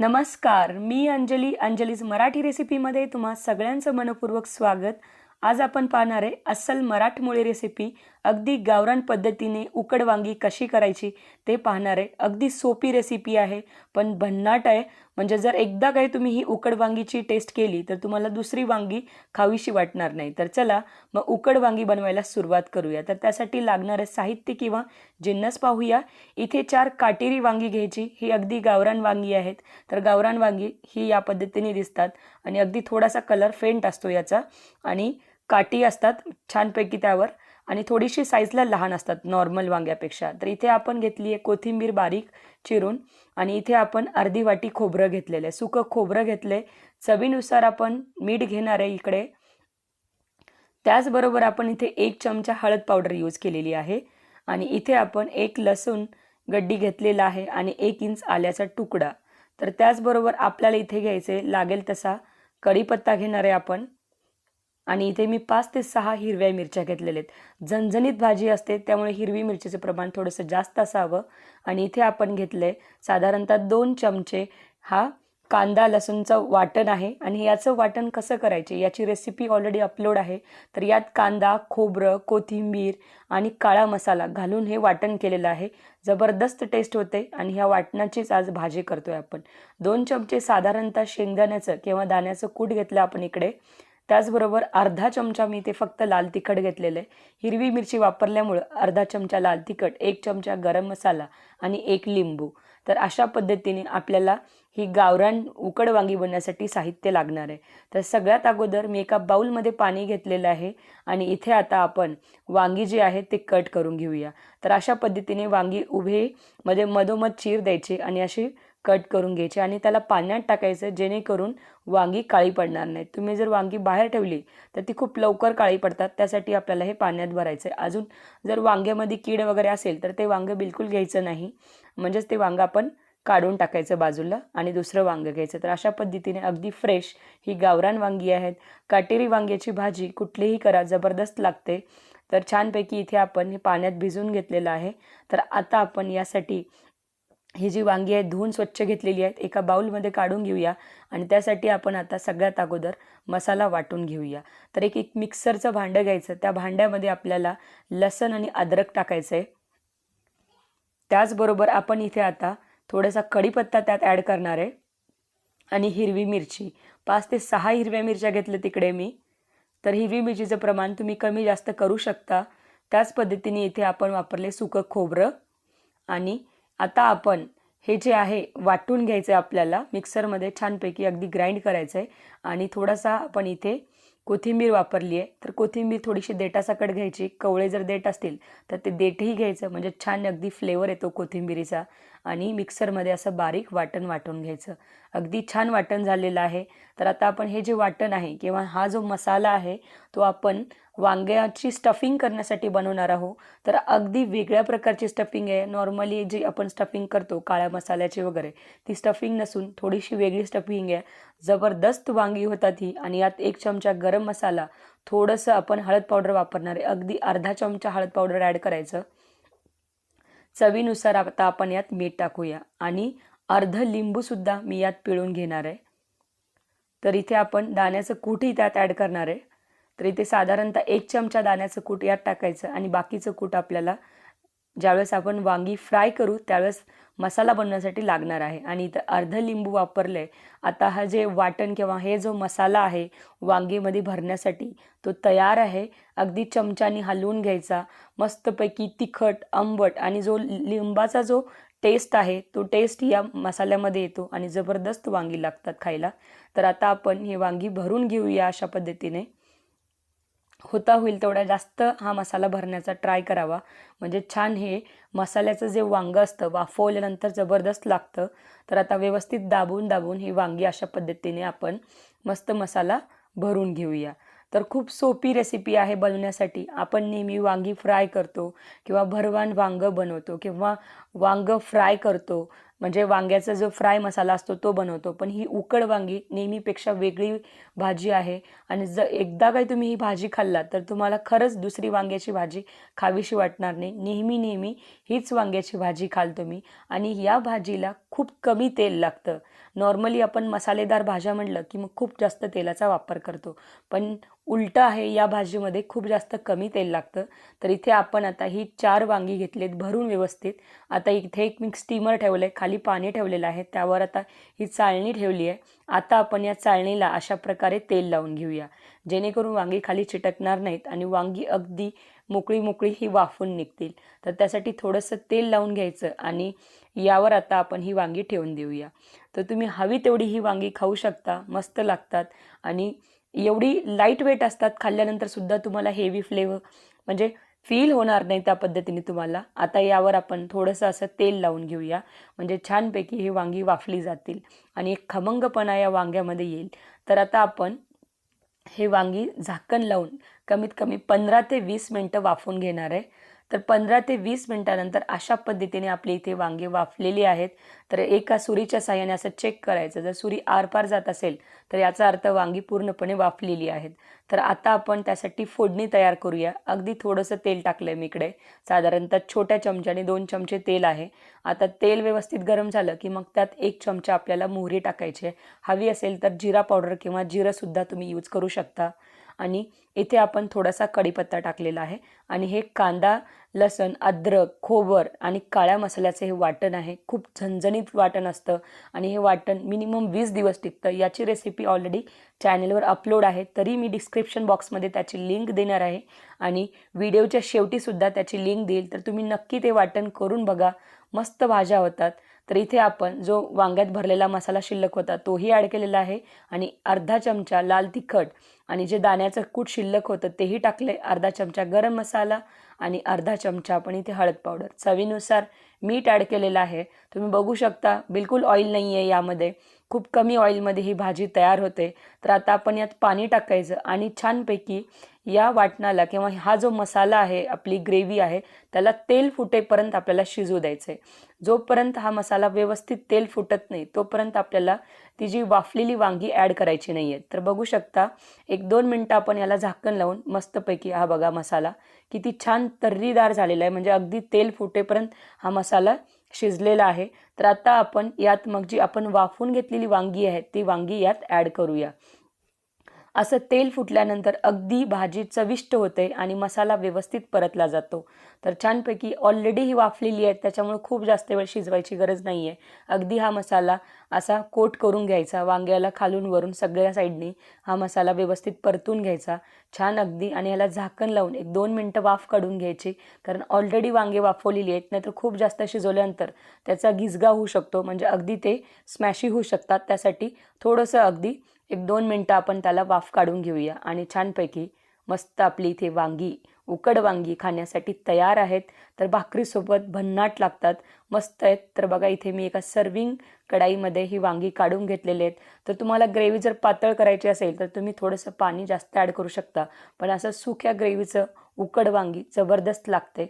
नमस्कार मी अंजली अंजलीज मराठी रेसिपीमध्ये तुम्हा सगळ्यांचं मनपूर्वक स्वागत. आज आपण पाहणार आहे अस्सल मराठमोळी रेसिपी. अगदी गावरान पद्धतीने उकड वांगी कशी करायची ते पाहणार आहे. अगदी सोपी रेसिपी आहे पण भन्नाट आहे. म्हणजे जर एकदा काही तुम्ही ही उकड वांगीची टेस्ट केली तर तुम्हाला दुसरी वांगी खावीशी वाटणार नाही. तर चला मग उकड वांगी बनवायला सुरुवात करूया. तर त्यासाठी लागणारं साहित्य किंवा जिन्नस पाहूया. इथे चार काटेरी वांगी घ्यायची. ही अगदी गावरान वांगी आहेत. तर गावरान वांगी ही या पद्धतीने दिसतात आणि अगदी थोडासा कलर फेंट असतो याचा. आणि काटी असतात छानपैकी त्यावर. आणि थोडीशी साईजला लहान असतात नॉर्मल वांग्यापेक्षा. तर इथे आपण घेतली आहे कोथिंबीर बारीक चिरून. आणि इथे आपण अर्धी वाटी खोबरं घेतलेलं आहे. सुकं खोबरं घेतलं आहे चवीनुसार आपण मीठ घेणार आहे इकडे. त्याचबरोबर आपण इथे एक चमचा हळद पावडर यूज केलेली आहे. आणि इथे आपण एक लसूण गड्डी घेतलेला आहे आणि एक इंच आल्याचा तुकडा. तर त्याचबरोबर आपल्याला इथे घ्यायचे लागेल तसा कढीपत्ता घेणार आहे आपण. आणि इथे मी पाच ते सहा हिरव्या मिरच्या घेतलेल्या आहेत. झणझणीत भाजी असते त्यामुळे हिरवी मिरचीचं प्रमाण थोडंसं जास्त असावं. आणि इथे आपण घेतलं आहे साधारणतः दोन चमचे हा कांदा लसूणचं वाटण आहे. आणि याचं वाटण कसं करायचे याची रेसिपी ऑलरेडी अपलोड आहे. तर यात कांदा खोबरं कोथिंबीर आणि काळा मसाला घालून हे वाटण केलेलं आहे. जबरदस्त टेस्ट होते आणि ह्या वाटणाचीच आज भाजी करतोय आपण. दोन चमचे साधारणतः शेंगदाण्याचं किंवा दाण्याचं कूट घेतलं आपण इकडे. त्याचबरोबर अर्धा चमचा मी ते फक्त लाल तिखट घेतलेलं आहे. हिरवी मिरची वापरल्यामुळं अर्धा चमचा लाल तिखट एक चमचा गरम मसाला आणि एक लिंबू. तर अशा पद्धतीने आपल्याला ही गावरान उकड वांगी बनण्यासाठी साहित्य लागणार आहे. तर सगळ्यात अगोदर मी एका बाऊलमध्ये पाणी घेतलेलं आहे आणि इथे आता आपण वांगी जे आहे ते कट करून घेऊया. तर अशा पद्धतीने वांगी उभे मध्ये मधोमध चीर द्यायची आणि अशी कट करून घ्यायचे आणि त्याला पाण्यात टाकायचं जेणेकरून वांगी काळी पडणार नाहीत. तुम्ही जर वांगी बाहेर ठेवली तर ती खूप लवकर काळी पडतात. त्यासाठी आपल्याला हे पाण्यात भरायचं आहे अजून जर वांग्यामध्ये कीड वगैरे असेल तर ते वांगं बिलकुल घ्यायचं नाही. म्हणजेच ते वांगं आपण काढून टाकायचं बाजूला आणि दुसरं वांगं घ्यायचं. तर अशा पद्धतीने अगदी फ्रेश ही गावरान वांगी आहेत. काटेरी वांग्याची भाजी कुठलीही करा जबरदस्त लागते. तर छानपैकी इथे आपण हे पाण्यात भिजवून घेतलेलं आहे. तर आता आपण यासाठी ही जी वांगी आहेत धुवून स्वच्छ घेतलेली आहेत एका बाऊलमध्ये काढून घेऊया. आणि त्यासाठी आपण आता सगळ्यात अगोदर मसाला वाटून घेऊया. तर एक एक मिक्सरचं भांडं घ्यायचं. त्या भांड्यामध्ये आपल्याला लसण आणि अद्रक टाकायचं आहे त्याचबरोबर आपण इथे आता थोडासा कढीपत्ता त्यात ॲड करणार आहे. आणि हिरवी मिरची. पाच ते सहा हिरव्या मिरच्या घेतल्या तिकडे मी. तर हिरवी मिरचीचं प्रमाण तुम्ही कमी जास्त करू शकता. त्याच पद्धतीने इथे आपण वापरले सुकं खोबरं आणि आता आपण हे जे आहे वाटून घ्यायचं आहे आपल्याला मिक्सरमध्ये छानपैकी अगदी ग्राइंड करायचं आहे आणि थोडासा आपण इथे कोथिंबीर वापरली आहे तर कोथिंबीर थोडीशी देटासकट घ्यायची. कवळे जर देट असतील तर ते देठही घ्यायचं. म्हणजे छान अगदी फ्लेवर येतो कोथिंबीरीचा. आणि मिक्सरमध्ये असं बारीक वाटण वाटून घ्यायचं. अगदी छान वाटण झालेलं आहे. तर आता आपण हे जे वाटण आहे किंवा हा जो मसाला आहे तो आपण वांग्याची स्टफिंग करण्यासाठी बनवणार आहोत. तर अगदी वेगळ्या प्रकारची स्टफिंग आहे. नॉर्मली जी आपण स्टफिंग करतो काळ्या मसाल्याची वगैरे ती स्टफिंग नसून थोडीशी वेगळी स्टफिंग आहे. जबरदस्त वांगी होतात ही आणि यात एक चमचा गरम मसाला थोडंसं आपण हळद पावडर वापरणार आहे. अगदी अर्धा चमचा हळद पावडर ॲड करायचं. चवीनुसार आता आपण यात मीठ टाकूया. आणि अर्ध लिंबूसुद्धा मी यात पिळून घेणार आहे. तर इथे आपण दाण्याचं कूटही त्यात ॲड करणार आहे. तर इथे साधारणतः एक चमचा दाण्याचं कूट यात टाकायचं आणि बाकीचं कूट आपल्याला ज्यावेळेस आपण वांगी फ्राय करू त्यावेळेस मसाला बनवण्यासाठी लागणार आहे. आणि इथं अर्ध लिंबू वापरलं आहे आता हा जे वाटण किंवा हे जो मसाला आहे वांगीमध्ये भरण्यासाठी तो तयार आहे. अगदी चमच्यानी हलवून घ्यायचा. मस्तपैकी तिखट आंबट आणि जो लिंबाचा जो टेस्ट आहे तो टेस्ट या मसाल्यामध्ये येतो आणि जबरदस्त वांगी लागतात खायला. तर आता आपण हे वांगी भरून घेऊया अशा पद्धतीने. होता होईल तेवढा जास्त हा मसाला भरण्याचा ट्राय करावा. म्हणजे छान हे मसाल्याचं जे वांगं असतं वाफवल्यानंतर जबरदस्त लागतं. तर आता व्यवस्थित दाबून दाबून ही वांगी अशा पद्धतीने आपण मस्त मसाला भरून घेऊया. तर खूप सोपी रेसिपी आहे बनवण्यासाठी. आपण नेहमी वांगी फ्राय करतो किंवा भरवान वांगं बनवतो किंवा वांगं फ्राय करतो. म्हणजे वांग्याचा जो फ्राय मसाला असतो तो बनवतो. पण ही उकड वांगी नेहमीपेक्षा वेगळी भाजी आहे. आणि जर एकदा काही तुम्ही ही भाजी खाल्लात तर तुम्हाला खरंच दुसरी वांग्याची भाजी खावीशी वाटणार नाही. नेहमी नेहमी हीच वांग्याची भाजी खाल तुम्ही. आणि या भाजीला खूप कमी तेल लागतं. नॉर्मली आपण मसालेदार भाज्या म्हटलं की मग खूप जास्त तेलाचा वापर करतो. पण उलटं आहे या भाजीमध्ये खूप जास्त कमी तेल लागतं. तर इथे आपण आता ही चार वांगी घेतलीत भरून व्यवस्थित. आता इथे एक मी स्टीमर ठेवलं आहे खाली. खाली पाणी ठेवलेलं आहे. त्यावर आता ही चाळणी ठेवली आहे. आता आपण या चाळणीला अशा प्रकारे तेल लावून घेऊया. जेणेकरून वांगी खाली चिटकणार नाहीत आणि वांगी अगदी मोकळी मोकळी ही वाफून निघतील. तर त्यासाठी थोडंसं तेल लावून घ्यायचं आणि यावर आता आपण ही वांगी ठेवून देऊया. तर तुम्ही हवी तेवढी ही वांगी खाऊ शकता. मस्त लागतात. आणि एवढी लाइट वेट असतात. खाल्ल्यानंतर सुद्धा तुम्हाला हेवी फ्लेवर म्हणजे फील होणार नाही त्या पद्धतीने तुम्हाला. आता यावर आपण थोडंसं असं तेल लावून घेऊया. म्हणजे छानपैकी ही वांगी वाफली जातील आणि एक खमंगपणा या वांग्यामध्ये येईल. तर आता आपण हे वांगी झाकण लावून कमीत कमी पंधरा ते वीस मिनटं वाफून घेणार आहे. तर पंधरा ते वीस मिनटानंतर अशा पद्धतीने आपली इथे वांगे वाफलेली आहेत. तर एका सुरीच्या साह्याने असं चेक करायचं. जर सुरी आरपार जात असेल तर याचा अर्थ वांगी पूर्णपणे वाफलेली आहेत. तर आता आपण त्यासाठी फोडणी तयार करूया. अगदी थोडंसं तेल टाकलं आहे मी इकडे. साधारणतः छोट्या चमच्याने दोन चमचे तेल आहे. आता तेल व्यवस्थित गरम झालं की मग त्यात एक चमचा आपल्याला मोहरी टाकायची आहे. हवी असेल तर जिरा पावडर किंवा जिरंसुद्धा तुम्ही यूज करू शकता. आणि इथे आपण थोडासा कढीपत्ता टाकलेला आहे. आणि हे कांदा लसण अद्रक खोबर आणि काळ्या मसाल्याचं हे वाटण आहे. खूप झणझणीत वाटण असतं. आणि हे वाटण मिनिमम वीस दिवस टिकतं. याची रेसिपी ऑलरेडी चॅनलवर अपलोड आहे. तरी मी डिस्क्रिप्शन बॉक्समध्ये त्याची लिंक देणार आहे. आणि व्हिडिओच्या शेवटीसुद्धा त्याची लिंक देईल. तर तुम्ही नक्की ते वाटण करून बघा. मस्त भाज्या होतात. तर इथे आपण जो वांग्यात भरलेला मसाला शिल्लक होता तोही ॲड केलेला आहे. आणि अर्धा चमचा लाल तिखट आणि जे दाण्याचं कूट शिल्लक होतं तेही टाकले अर्धा चमचा गरम मसाला आणि अर्धा चमचा आपण इथे हळद पावडर चवीनुसार मीठ ॲड केलेलं आहे. तुम्ही बघू शकता बिलकुल ऑइल नाही आहे यामध्ये. खूप कमी ऑइलमध्ये ही भाजी तयार होते. तर आता आपण यात पाणी टाकायचं आणि छानपैकी या वाटणाला किंवा हा जो मसाला आहे आपली ग्रेव्ही आहे त्याला तेल फुटेपर्यंत आपल्याला शिजू द्यायचं आहे जोपर्यंत हा मसाला व्यवस्थित तेल फुटत नाही तोपर्यंत आपल्याला ती जी वाफलेली वांगी ॲड करायची नाही आहे तर बघू शकता एक दोन मिनटं आपण याला झाकण लावून मस्तपैकी हा बघा मसाला किती छान तर्रीदार झालेला आहे. म्हणजे अगदी तेल फुटेपर्यंत हा मसाला शिजलेला आहे. तर आता आपण यात मग जी आपण वाफून घेतलेली वांगी आहे ती वांगी यात ॲड करूया. असं तेल फुटल्यानंतर अगदी भाजी चविष्ट होते आणि मसाला व्यवस्थित परतला जातो. तर छानपैकी ऑलरेडी ही वाफलेली आहे त्याच्यामुळे खूप जास्त वेळ शिजवायची गरज नाही आहे अगदी हा मसाला असा कोट करून घ्यायचा वांग्याला खालून वरून सगळ्या साईडनी हा मसाला व्यवस्थित परतून घ्यायचा. छान अगदी आणि ह्याला झाकण लावून एक दोन मिनटं वाफ काढून घ्यायची कारण ऑलरेडी वांगे वाफवलेली आहेत नाहीतर खूप जास्त शिजवल्यानंतर त्याचा गिजगा होऊ शकतो. म्हणजे अगदी ते स्मॅशी होऊ शकतात त्यासाठी थोडंसं अगदी एक दोन मिनटं आपण त्याला वाफ काढून घेऊया. आणि छानपैकी मस्त आपली इथे वांगी उकड वांगी खाण्यासाठी तयार आहेत. तर भाकरीसोबत भन्नाट लागतात. मस्त आहेत. तर बघा इथे मी एका सर्विंग कढाईमध्ये ही वांगी काढून घेतलेले आहेत. तर तुम्हाला ग्रेव्ही जर पातळ करायची असेल तर तुम्ही थोडंसं पाणी जास्त ॲड करू शकता. पण असं सुक्या ग्रेव्हीचं उकड वांगी जबरदस्त लागते.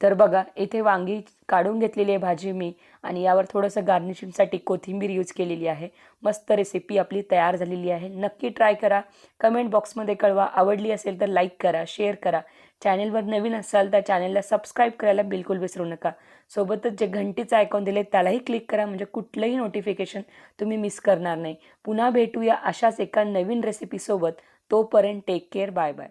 तर बघा इथे वांगी काढून घेतलेली आहे भाजी मी आणि यावर थोडंसं गार्निशिंगसाठी कोथिंबीर यूज केलेली आहे. मस्त रेसिपी आपली तयार झालेली आहे. नक्की ट्राय करा. कमेंट बॉक्समध्ये कळवा. आवडली असेल तर लाईक करा शेअर करा. चॅनेलवर नवीन असाल तर चॅनेलला सबस्क्राईब करायला बिलकुल विसरू नका. सोबतच जे घंटीचं आयकॉन दिले त्यालाही क्लिक करा. म्हणजे कुठलंही नोटिफिकेशन तुम्ही मिस करणार नाही. पुन्हा भेटूया अशाच एका नवीन रेसिपीसोबत तोपर्यंत टेक केअर बाय बाय